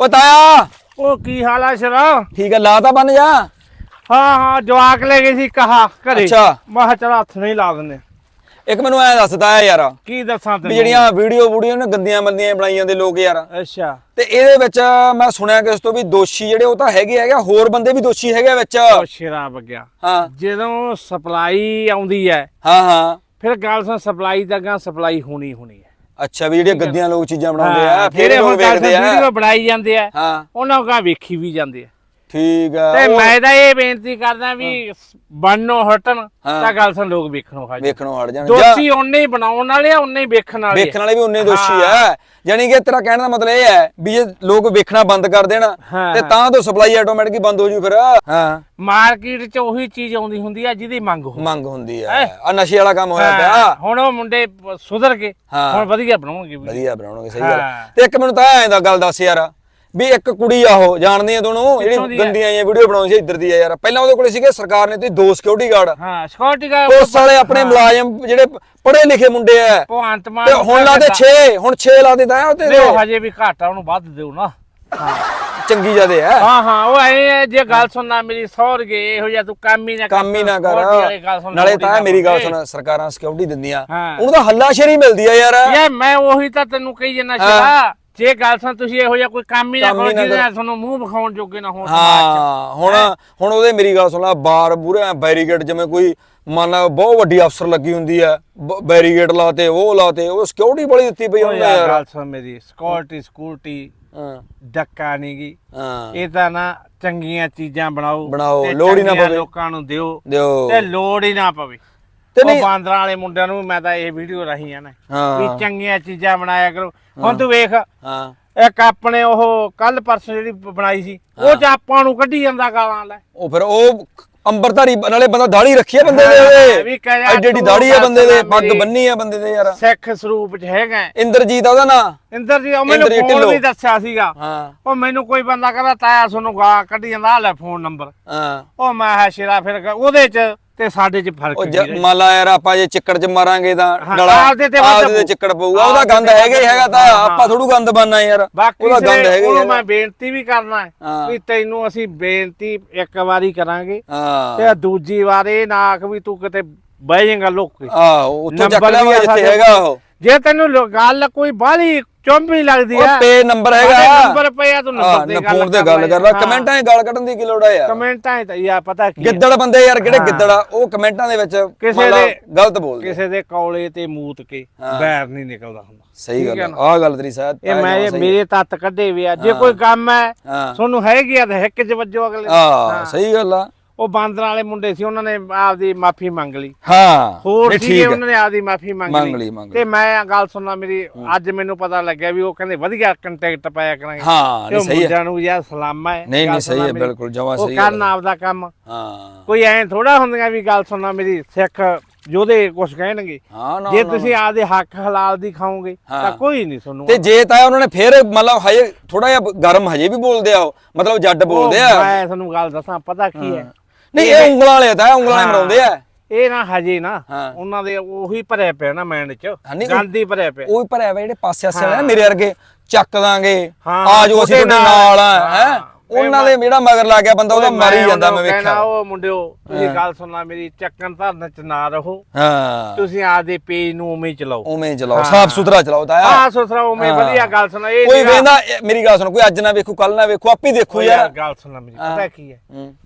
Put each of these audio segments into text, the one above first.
ਓ ਤਾਇਆ। ਉਹ ਕੀ ਹਾਲ ਆ ਸ਼ਰਾ? ਠੀਕ ਹੈ ਲਾ ਤਾਂ ਬੰਨ ਜਾ। ਹਾਂ ਹਾਂ ਜਵਾਕ ਲੈ ਗਏ ਸੀ ਕਹਾ ਘਰੇ। ਅੱਛਾ। ਮੈਂ ਕਿਹਾ ਚਲ ਹੱਥ ਨਹੀਂ ਲਾ ਦਿੰਦੇ। ਇੱਕ ਮੈਨੂੰ ਐ ਦੱਸ ਤਾਇਆ ਯਾਰ ਕੀ ਦੱਸਾਂ ਵੀ ਤੈਨੂੰ? ਜਿਹੜੀਆਂ ਵੀਡੀਓ ਵੀਡੀਓ ਨੇ ਗੰਦੀਆਂ ਮੰਦੀਆਂ ਬਣਾਈ ਜਾਂਦੇ ਲੋਕ ਯਾਰ। ਅੱਛਾ। ਤੇ ਇਹਦੇ ਵਿੱਚ ਮੈਂ ਸੁਣਿਆ ਕਿ ਇਸ ਤੋਂ ਵੀ ਦੋਸ਼ੀ ਜਿਹੜੇ ਉਹ ਤਾਂ ਹੈਗੇ ਹੈਗੇ ਹੋਰ ਬੰਦੇ ਵੀ ਦੋਸ਼ੀ ਹੈਗੇ ਵਿੱਚ। ਉਹ ਸ਼ੇਰਾ ਵਗਿਆ ਹਾਂ। ਜਦੋਂ ਸਪਲਾਈ ਆਉਂਦੀ ਹੈ ਹਾਂ ਹਾਂ। ਫਿਰ ਗੱਲ ਸੁਣ ਸਪਲਾਈ ਦਾ ਗਾਂ ਸਪਲਾਈ ਹੋਣੀ ਹੋਣੀ ਹੈ। ਅੱਛਾ ਵੀ ਜਿਹੜੀਆਂ ਗੰਦੀਆਂ ਲੋਕ ਚੀਜ਼ਾਂ ਬਣਾਉਂਦੇ ਆ ਫਿਰ ਜਿਹੜੇ ਹੁਣ ਵੇਖਦੇ ਆ। ਵੀਡੀਓ ਬਣਾਈ ਜਾਂਦੇ ਆ ਹਾਂ। ਉਹਨਾਂ ਕਾ ਵੇਖੀ ਵੀ ਜਾਂਦੇ ਆ। ਠੀਕ ਆ ਤੇ ਉਹ ਮੈਂ ਤਾਂ ਇਹ ਬੇਨਤੀ ਕਰਦਾ ਵੀ ਬਣਨੋਂ ਹਟਣ ਹਾਂ। ਤਾਂ ਗੱਲ ਸੁਣ ਲੋਕ ਵੇਖਣੋਂ ਹਟ ਜਾਣ। ਵੇਖਣੋਂ ਹਟ ਜਾਣ ਜਾਂ ਦੋਸ਼ੀ ਉਹਨੇ ਹੀ ਬਣਾਉਣ ਵਾਲੇ ਆ ਉਹਨੇ ਹੀ ਵੇਖਣ ਵਾਲੇ ਆ। ਵੇਖਣ ਵਾਲੇ ਵੀ ਉਨੇ ਦੋਸ਼ੀ। ਆ ਯਾਨੀ ਕਿ ਤੇਰਾ ਕਹਿਣ ਦਾ ਮਤਲਬ ਇਹ ਹੈ ਵੀ ਜੇ ਲੋਕ ਵੇਖਣਾ ਬੰਦ ਕਰ ਦੇਣ ਹਾਂ, ਤੇ। ਤਾਂ ਤੋਂ ਸਪਲਾਈ ਆਟੋਮੈਟਿਕ ਬੰਦ ਹੋ ਜੂ ਫਿਰ ਹਾਂ ਮਾਰਕੀਟ 'ਚ ਉਹੀ ਚੀਜ਼ ਆਉਂਦੀ ਹੁੰਦੀ ਆ ਜਿਹਦੀ ਮੰਗ ਹੋ ਮੰਗ ਹੁੰਦੀ ਆ ਆ ਨਸ਼ੇ ਵਾਲਾ ਕੰਮ ਹੋਇਆ ਪਿਆ ਹੁਣ ਉਹ ਮੁੰਡੇ ਸੁਧਰ ਹਾਂ। ਹੁਣ ਵਧੀਆ ਬਣਾਉਣਗੇ ਵੀ ਵਧੀਆ ਬਣਾਉਣਗੇ ਸਹੀ ਗੱਲ ਹਾਂ। ਤੇ ਇੱਕ ਮੈਨੂੰ ਤਾਂ ਐਂ ਦਾ ਗੱਲ ਦੱਸ ਯਾਰ ਵੀ ਇੱਕ ਕੁੜੀ ਆ ਉਹ ਜਾਣਦੀ ਆ ਦੋਨੋਂ ਕਿੱਥੋਂ ਜਿਹੜੀ? ਗੰਦੀਆਂ ਜਿਹੀਆਂ ਵੀਡੀਓ ਬਣਾਉਂਦੀ ਸੀ ਇੱਧਰ ਦੀ ਆ ਯਾਰ। ਪਹਿਲਾਂ ਉਹਦੇ ਕੋਲੇ ਸੀਗੇ ਸਰਕਾਰ ਨੇ ਤੇ ਦੋ ਸਿਕਿਉਰਿਟੀ ਗਾਰਡ ਹਾਂ ਸਿਕਿਉਰਿਟੀ ਗਾਰਡ ਪੁਲਿਸ ਵਾਲੇ ਆਪਣੇ ਮੁਲਾਜ਼ਮ ਜਿਹੜੇ ਪੜ੍ਹੇ ਲਿਖੇ ਮੁੰਡੇ ਆ। ਭਗਵੰਤ ਮਾਨ ਤੇ ਹੁਣ ਲਾ ਦੇ ਕਹਿੰਦਾ- 6 ਹੁਣ 6 ਲਾ ਦੇ ਤਾਂ ਉਹ ਤੇ ਨਹੀਂ, ਉਹ ਹਜੇ ਵੀ ਘਾਟਾ ਉਹਨੂੰ ਵੱਧ ਦਿਓ ਨਾ। ਹਾਂ। ਚੰਗੀ ਜਿਆਦੇ ਆ। ਹਾਂ ਹਾਂ ਉਹ ਐ ਜੇ ਗੱਲ ਸੁਣਨਾ ਮੇਰੀ ਸੌਰ ਗਏ ਇਹੋ ਜਿਹਾ ਤੂੰ ਕੰਮ ਹੀ ਨਾ ਕਰ ਕੰਮ ਹੀ ਨਾ ਕਰ। ਨਾਲੇ ਹੀ ਤਾਂ ਮੇਰੀ ਗੱਲ। ਸੁਣ ਸਰਕਾਰਾਂ ਸਿਕਿਉਰਿਟੀ ਦਿੰਦੀਆਂ। ਹਾਂ। ਉਹਨੂੰ ਤਾਂ ਹੱਲਾਸ਼ੇਰੀ ਮਿਲਦੀ ਆ ਯਾਰ। ਯਾਰ ਮੈਂ ਉਹੀ ਤਾਂ ਤੈਨੂੰ ਕਹੀ ਜਨਾ ਸ਼ਰਾ ਜੇ ਗੱਲ ਸੁਣ ਤੁਸੀਂ ਇਹੋ ਜਿਹਾ ਕੋਈ ਕੰਮ ਹੀ ਨਾ ਹੀ ਕਰੋ ਜਿਹਦੇ। ਨਾਲ ਤੁਹਾਨੂੰ ਮੂੰਹ ਵਿਖਾਉਣ ਜੋਗੇ ਨਾ 'ਚ। ਹਾਂ ਹੁਣ ਹੁਣ ਉਹਦੇ ਮੇਰੀ ਗੱਲ ਸੁਣ ਲਾ ਬਾਰ ਬੂਰੇ ਬੈਰੀਗੇਡ ਜਿਵੇਂ ਕੋਈ ਮੰਨ ਲਾ ਬਹੁਤ ਵੱਡੀ ਅਫਸਰ ਲੱਗੀ ਹੁੰਦੀ ਆ ਬੈਰੀਗੇਡ ਲਾਤੇ ਉਹ ਲਾਤੇ ਉਹ ਸਿਕਿਉਰਿਟੀ ਬੜੀ ਦਿੱਤੀ ਪਈ ਯਾਰ ਯਾਰ। ਗੱਲ ਸੁਣ ਮੇਰੀ ਸਿਕਿਉਰਿਟੀ ਸਿਕਿਉਰਿਟੀ ਹਾਂ। ਡੱਕਾ ਨਹੀਂ ਗੀ। ਹਾਂ। ਇਹ ਤਾਂ ਨਾ ਚੰਗੀਆਂ ਚੀਜ਼ਾਂ ਬਣਾਓ ਬਣਾਓ, ਲੋੜ ਹੀ ਨਾ ਪਵੇ। ਲੋਕਾਂ ਨੂੰ ਦਿਓ ਦਿਓ। ਤੇ ਲੋੜ ਹੀ ਨਾ ਪਵੇ। ਤੇ ਨਹੀਂ ਬਾਂਦਰਾਂ ਵਾਲੇ ਮੁੰਡਿਆਂ ਨੂੰ ਮੈਂ ਤਾਂ ਇਹ ਵੀਡੀਓ ਰਹੀ ਆ ਨਾ ਵੀ ਹਾਂ ਚੰਗੀਆਂ ਚੀਜ਼ਾਂ ਬਣਾਇਆ ਕਰੋ। ਹੁਣ ਤੂੰ ਵੇਖ ਹਾਂ। ਇੱਕ ਆਪਣੇ ਉਹ ਕੱਲ ਪਰਸੋਂ ਜਿਹੜੀ ਬਣਾਈ ਸੀ ਉਹ ਚ ਆਪਾਂ ਨੂੰ ਕੱਢੀ ਜਾਂਦਾ ਗਾਲਾਂ ਲੈ। ਉਹ ਫਿਰ ਉਹ ਅੰਬਰਧਾਰੀ ਨਾਲੇ ਬੰਦਾ ਦਾੜੀ ਰੱਖੀ ਆ ਬੰਦੇ ਦੇ ਵੀ ਕਹਿ ਯਾਰ ਐਡੀ ਐਡੀ ਤੂੰ ਦਾੜੀ ਆ ਬੰਦੇ ਦੇ ਗੱਲ ਪੱਗ ਮੇਰੀ- ਬੰਨੀ ਆ ਬੰਦੇ ਦੇ ਯਾਰ। ਸਿੱਖ ਸਰੂਪ ਚ ਹੈਗਾ ਇੰਦਰਜੀਤ ਆ ਉਹਦਾ ਨਾਂ। ਇੰਦਰ ਜੀ ਉਹ ਮੈਨੂੰ ਇੰਦਰ ਜੀ ਫੋਨ ਢਿੱਲੋਂ। ਵੀ ਦੱਸਿਆ ਸੀਗਾ। ਹਾਂ। ਉਹ ਮੈਨੂੰ ਕੋਈ ਬੰਦਾ ਕਹਿੰਦਾ ਤਾਇਆ ਤੁਹਾਨੂੰ ਗਾ ਕੱਢੀ ਜਾਂਦਾ ਆਹ ਲੈ ਫੋਨ ਨੰਬਰ ਹਾਂ। ਉਹ ਮੈਂ ਹੈ ਸ਼ੇਰਾ ਫਿਰ ਕ- ਉਹਦੇ ਚ ਤੇ ਸਾਡੇ ਚ ਫ਼ਰਕ ਉਹ ਨਹੀਂ ਜ-। ਮੰਨ ਲਾ ਯਾਰ ਆਪਾਂ ਜੇ ਚਿੱਕੜ 'ਚ ਮਾਰਾਂਗੇ ਤਾਂ ਹਾਂ, ਡਲਾ ਆਪਦੇ ਤੇ ਵੱਧ ਆਪਦੇ ਤੇ ਪਊ। ਚਿੱਕੜ ਪਊਗਾ ਉਹਦਾ ਆਪਦੇ ਗੰਦ ਤੇ ਹੈਗਾ ਹੀ ਹੈਗਾ ਤਾਂ ਹਾਂ, ਆਪਾਂ ਥੋੜੂ ਗੰਦ ਬਣਨਾ ਯਾਰ ਬਾਕੀ ਉਹਦਾ ਗੰਦ ਹੈਗਾ ਹੀ ਉਹਨੂੰ ਹੈਗਾ। ਮੈਂ ਬੇਨਤੀ ਵੀ ਕਰਨਾ ਹੈ ਹਾਂ। ਵੀ ਤੈਨੂੰ ਅਸੀਂ ਬੇਨਤੀ ਇੱਕ ਵਾਰੀ ਕਰਾਂਗੇ ਹਾਂ ਤੇ ਦੂਜੀ ਵਾਰ ਇਹ ਨਾ ਆਖ ਵੀ ਤੂੰ ਕਿਤੇ ਬਹਿ ਜਾਏਗਾ ਲੋਕ ਕੇ। ਆਹੋ ਉੱਥੋਂ ਚੱਕ ਨੰਬਰ ਵੀ ਲਿਆਵਾਂਗੇ ਆ ਜਿੱਥੇ ਸਾਡੇ ਹੈਗਾ ਉਹ ਜੇ ਤੈਨੂੰ ਲੋ- ਗੱਲ ਕੋਈ ਬਾਹਲੀ ਚੁੰਬੀ ਲੱਗਦੀ ਉਹ ਆ। ਪੇ ਨੰਬਰ ਹੈਗਾ। ਨੰਬਰ ਪਿਆ ਤੂੰ ਨੰਬਰ ਤੇ ਗੱਲ ਫੋਨ ਤੇ ਗੱਲ ਕਰ। ਲੈ। ਕਮੈਂਟਾਂ 'ਚ ਗੱਲ ਕੱਢਣ ਦੀ ਕੀ ਲੋੜ ਆ ਯਾਰ। ਕਮੈਂਟਾਂ 'ਚ ਤਾਂ ਯਾ ਪਤਾ ਕੀ ਗਿੱਦੜ ਬੰਦੇ ਯਾਰ ਕਿਹੜੇ। ਗਿੱਦੜ ਆ? ਉਹ ਕਮੈਂਟਾਂ ਦੇ ਵਿੱਚ ਕਿਸੇ ਦੇ- ਗਲਤ ਬੋਲਦੇ ਕਿਸੇ ਦੇ ਕੌਲੇ ਤੇ ਮੂਤ ਕੇ ਬੈਰ ਨਹੀਂ ਨਿਕਲਦਾ ਹੁੰਦਾ। ਸਹੀ ਗੱਲ ਆ। ਗੱਲ ਤੇਰੀ ਸਾਥ ਇਹ ਮੈਂ ਇਹ ਮੇਰੇ ਤੱਤ ਕੱਢੇ ਵੀ ਆ। ਜੇ ਕੋਈ ਕੰਮ ਹੈ ਤੁਹਾਨੂੰ ਹੈਗੀ ਆ ਤਾਂ ਹਿੱਕ 'ਚ ਵੱਜੋ ਅਗਲੇ। ਹਾਂ। ਸਹੀ ਗੱਲ ਆ। ਉਹ ਬਾਂਦਰਾਂ ਵਾਲੇ ਮੁੰਡੇ ਸੀ ਉਹਨਾਂ ਨੇ ਆਪਦੀ ਮਾਫੀ ਮੰਗ ਲਈ। ਹਾਂ ਹੋਰ ਨਹੀਂ, ਸੀਗੇ ਠੀਕ। ਉਹਨਾਂ ਨੇ ਆਪਦੀ ਮਾਫੀ ਮੰਗ ਮੰਗ ਲਈ, ਮੰਗ ਤੇ ਮੈਂ ਗੱਲ ਸੁਣਨਾ ਮੇਰੀ ਅੱਜ ਮੈਨੂੰ ਪਤਾ ਲੱਗਿਆ ਵੀ ਉਹ ਕਹਿੰਦੇ ਵਧੀਆ ਕੰਟੈਕਟ ਪਾਇਆ ਕਰਾਂਗੇ। ਹਾਂ ਤੇ ਨਹੀਂ ਉਹ ਸਹੀ ਹੈ। ਮੁੰਡਿਆਂ ਨੂੰ ਯਾਰ ਸਲਾਮਾ ਹੈ ਨਹੀਂ ਗੱਲ ਨਹੀਂ ਸਹੀ ਸੁਣਨਾ ਹੈ ਮੇਰੀ। ਬਿਲਕੁਲ ਜਮਾ ਉਹ ਸਹੀ ਕਰਨ ਹੈ। ਆਪਦਾ ਕੰਮ। ਹਾਂ। ਕੋਈ ਐਂ ਥੋੜਾ ਹੁੰਦੀਆਂ ਵੀ ਗੱਲ ਸੁਣਨਾ ਮੇਰੀ ਸਿੱਖ ਯੋਧੇ ਕੁਝ ਕਹਿਣਗੇ। ਹਾਂ ਨਾ ਜੇ ਨਾ, ਤੁਸੀਂ ਆਪਦੇ ਹੱਕ ਹਲਾਲ ਦੀ ਖਾਓਗੇ ਤਾਂ ਹਾਂ। ਕੋਈ ਨਹੀਂ ਤੁਹਾਨੂੰ ਤੇ ਜੇ ਤਾਂ ਉਹਨਾਂ ਨੇ ਫੇਰ ਮਤਲਬ ਹਜੇ ਥੋੜਾ ਜਿਹਾ ਗਰਮ ਹਜੇ ਵੀ ਬੋਲਦੇ ਆ ਉਹ ਮਤਲਬ ਜੱਡ ਬੋਲਦੇ ਆ। ਉਹ ਮੈਂ ਤੁਹਾਨੂੰ ਗੱਲ ਦੱਸਾਂ ਪਤਾ ਕੀ ਹੈ। ਨਹੀਂ ਇਹ ਉਂਗਲਾਂ ਵਾਲੇ ਤਾਂ ਉਂਗਲਾਂ ਹਾਂ। ਮਰਾਉਂਦੇ ਆ ਇਹ ਨਾ ਹਜੇ ਨਾ। ਉਹਨਾਂ ਦੇ ਉਹੀ ਭਰਿਆ ਪਿਆ ਨਾ ਮਾਈਂਡ 'ਚ ਗਾਂਧੀ ਭਰਿਆ ਪਿਆ ਉਹ ਭਰਿਆ ਵਾ ਜਿਹੜੇ ਪਾਸੇ ਆਸੇ ਵਾਲੇ। ਮੇਰੇ ਵਰਗੇ ਚੱਕ ਦਾਂਗੇ ਆ ਜੋ ਅਸੀਂ ਤੁਹਾਡੇ ਨਾਲ ਆ ਹਾਂ। ਉਹਨਾਂ ਦੇ ਜਿਹੜਾ ਮਗਰ ਲੱਗ ਗਿਆ ਬੰਦਾ ਉਹਦਾ ਮਰ ਹੀ ਜਾਂਦਾ ਮੈਂ ਕਹਿਣਾ, ਵੇਖਿਆ ਉਹ ਮੁੰਡਿਓ ਤੁਸੀਂ ਗੱਲ ਸੁਣਨਾ ਮੇਰੀ ਚੱਕਣ ਧਰਨ 'ਚ ਨਾ ਰਹੋ। ਹਾਂ। ਤੁਸੀਂ ਆਪਦੇ ਪੇਜ ਨੂੰ ਉਵੇਂ ਚਲਾਓ। ਉਵੇਂ ਚਲਾਓ। ਸਾਫ਼ ਸੁਥਰਾ ਚਲਾਓ ਤਾਂ ਆ ਸੁਥਰਾ ਉਵੇਂ। ਵਧੀਆ ਗੱਲ ਸੁਣਾ ਇਹ ਕੋਈ ਵੇਂਦਾ ਮੇਰੀ ਗੱਲ ਸੁਣ ਕੋਈ ਅੱਜ ਨਾ ਵੇਖੂ ਕੱਲ ਨਾ ਵੇਖੂ ਆਪੇ ਦੇਖੂ ਯਾਰ। ਗੱਲ ਸੁਣਨਾ ਮੇਰੀ। ਪਤਾ ਕੀ ਹੈ।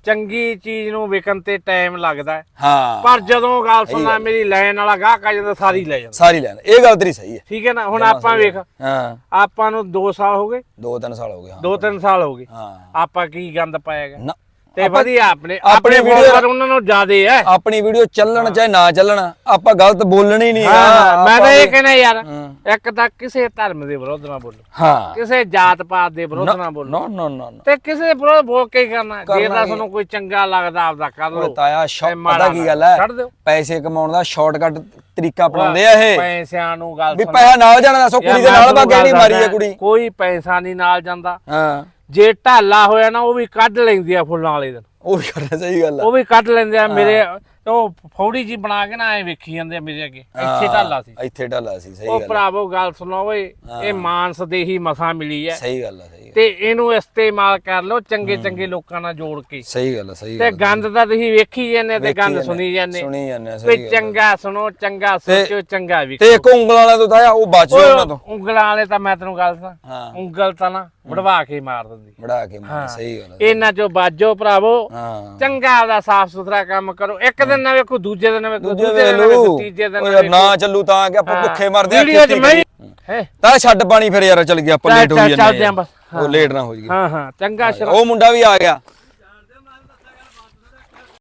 ਚੰਗੀ ਚੀਜ਼ ਨੂੰ ਵਿਕਣ ਤੇ ਟਾਈਮ ਲੱਗਦਾ ਹੈ। ਹਾਂ। ਪਰ ਜਦੋਂ ਗੱਲ ਸੁਣਨਾ ਮੇਰੀ ਲੈਣ ਵਾਲਾ ਗਾਹਕ ਆ ਜਾਂਦਾ ਸਾਰੀ ਲੈ ਜਾਂਦਾ। ਸਾਰੀ ਲੈਣ ਇਹ ਗੱਲ ਤੇਰੀ ਸਹੀ ਹੈ। ਠੀਕ ਹੈ ਨਾ? ਹੁਣ ਆਪਾਂ ਵੇਖ ਹਾਂ। ਆਪਾਂ ਨੂੰ 2 ਸਾਲ ਹੋ ਗਏ। ਦੋ ਤਿੰਨ ਸਾਲ ਹੋ ਗਏ ਹਾਂ। 2-3 ਸਾਲ ਹੋ ਗਏ। ਹਾਂ। ਆਪਾਂ ਕੀ ਗੰਦ ਪਾਏਗਾ ਨਾ ਤੇ ਆਪਾਂ- ਵਧੀਆ ਆਪਣੇ ਆਪਣੀ ਆਪਣੇ ਫੋਲੋਅਰ ਉਹਨਾਂ ਨੂੰ ਜ਼ਿਆਦੇ ਐ ਆਪਣੀ ਵੀਡੀਓ ਚੱਲਣ ਚਾਹੇ ਨਾ ਚੱਲਣ ਆਪਾਂ ਗਲਤ ਬੋਲਣੀ ਨਹੀਂ ਹਾਂ ਮੈਂ ਤਾਂ ਇਹ ਕਹਿੰਦਾ ਯਾਰ ਹਾਂ। ਇੱਕ ਤਾਂ ਕਿਸੇ ਧਰਮ ਦੇ ਵਿਰੋਧ ਨਾ ਬੋਲੋ। ਹਾਂ। ਕਿਸੇ ਜਾਤ ਪਾਤ ਦੇ ਵਿਰੋਧ ਨਾ ਬੋਲੋ। ਨੋ ਨੋ ਨੋ ਨੋ। ਤੇ ਕਿਸੇ ਦੇ ਵਿਰੋਧ ਬੋਲ ਕੇ ਹੀ ਕਰਨਾ। ਜੇ ਤਾਂ? ਤੁਹਾਨੂੰ ਕੋਈ ਚੰਗਾ ਲੱਗਦਾ ਆਪਦਾ ਕਰ ਲਓ। ਤਾਇਆ ਤੇ ਸ਼ੌਟ ਮਾੜਾ ਪਤਾ ਕੀ ਗੱਲ ਹੈ? ਦਿਓ। ਪੈਸੇ ਕਮਾਉਣ ਦਾ ਸ਼ਾਰਟਕਟ ਤਰੀਕਾ ਅਪਣਾਉਂਦੇ ਆ ਇਹ। ਪੈਸਿਆਂ ਨੂੰ ਗੱਲ ਵੀ ਸੁਣ। ਪੈਸਾ ਨਾਲ ਜਾਣਾ ਦੱਸੋ ਯਾਰ ਕੁੜੀ ਦੇ ਮੈਂ ਨਾਲ ਤੁਹਾਨੂੰ ਨਹੀਂ ਗੱਲ ਮਾਰੀ ਹੈ। ਦੱਸਦਾ, ਕੁੜੀ। ਕੋਈ ਪੈਸਾ ਨਹੀਂ ਨਾਲ ਜਾਂਦਾ। ਹਾਂ। ਜੇ ਢਾਲਾ ਹੋਇਆ ਨਾ ਉਹ ਵੀ ਕੱਢ ਲੈਂਦੀ ਆ ਫੁੱਲਾਂ ਵਾਲੇ ਦਿਨ। ਉਹ ਵੀ ਕਰਨਾ ਸਹੀ ਗੱਲ ਆ। ਉਹ ਵੀ ਕੱਢ ਲੈਂਦੇ ਆ ਮੇਰੇ ਉਹ ਫੌੜੀ ਜੀ ਬਣਾ ਕੇ ਨਾ ਐ ਵੇਖੀ ਜਾਂਦੇ ਆ ਮੇਰੇ ਅੱਗੇ। ਇੱਥੇ ਢਾਲਾ ਸੀ। ਇੱਥੇ ਢਾਲਾ ਸੀ ਸਹੀ ਉਹ ਗੱਲ ਭਰਾਵੋ ਗੱਲ ਸੁਣੋ ਓਏ ਇਹ ਮਾਨਸ ਦੇ ਹੀ ਮਸਾਂ ਮਿਲੀ ਐ। ਸਹੀ ਗੱਲ ਆ ਸਹੀ ਤੇ ਇਹਨੂੰ ਇਸਤੇਮਾਲ ਕਰ ਲਓ ਚੰਗੇ ਚੰਗੇ ਲੋਕਾਂ ਨਾਲ ਜੋੜ ਕੇ। ਸਹੀ ਗੱਲ ਆ ਸਹੀ ਤੇ ਗੱਲ ਗੰਦ ਤਾਂ ਤੁਸੀਂ ਵੇਖੀ ਜਾਂਦੇ ਤੇ ਗੰਦ ਸੁਣੀ ਜਾਂਦੇ ਸੁਣੀ ਜਾਂਦੇ ਸਹੀ ਗੱਲ। ਚੰਗਾ ਸੁਣੋ ਚੰਗਾ ਸੋਚੋ ਚੰਗਾ ਵੀ ਤੇ ਇੱਕ ਉਂਗਲ ਵਾਲਿਆਂ ਤੋਂ ਤਾਂ ਉਹ ਬਚ ਜਾਓ ਉਹਨਾਂ ਤੋਂ। ਉਂਗਲਾਂ ਵਾਲੇ ਤਾਂ ਮੈਂ ਤੈਨੂੰ ਗੱਲ ਦੱਸਾਂ। ਹਾਂ। ਉਂਗਲ ਤਾਂ ਨਾ ਵੜਵਾ ਕੇ ਮਾਰ ਦਿੰਦੀ। ਬੜਾ ਕੇ ਮਾਰ ਸਹੀ ਗੱਲ ਆ। ਇਹਨਾਂ ਚੋਂ ਬਾਜੋ ਭਰਾਵੋ। ਹਾਂ। ਚੰਗਾ ਆਪਦਾ ਸਾਫ਼ ਸੁਥਰਾ ਕੰਮ ਕਰੋ। ਇੱਕ ਦਿਨ ਨਾ ਵੇਖੋ ਦੂਜੇ ਦਿਨ ਵੇਖੋ ਦੂਜੇ ਦਿਨ ਵੇਲੂ ਵੇਖੋ ਤੀਜੇ ਦਿਨ ਨਾ ਚੱਲੂ ਤਾਂ ਕਿ ਆਪਾਂ ਭੁੱਖੇ ਮਰਦੇ ਆ ਵੀਡੀਓ ਚ ਮੈਂ। ਹੈ। ਤਾਂ ਛੱਡ ਪਾਣੀ ਫਿਰ ਯਾਰ ਚੱਲ ਗਿਆ ਆਪਾਂ ਲੇਟ ਚੱਲ- ਜਾਂਦੇ ਚੱਲਦੇ ਆਂ ਬਸ। ਉਹ ਲੇਟ ਨਾ ਹੋ ਜਾਈਏ। ਹਾਂ ਹਾਂ ਚੰਗਾ ਸ਼ਰਾ ਉਹ ਮੁੰਡਾ ਵੀ ਆ ਗਿਆ।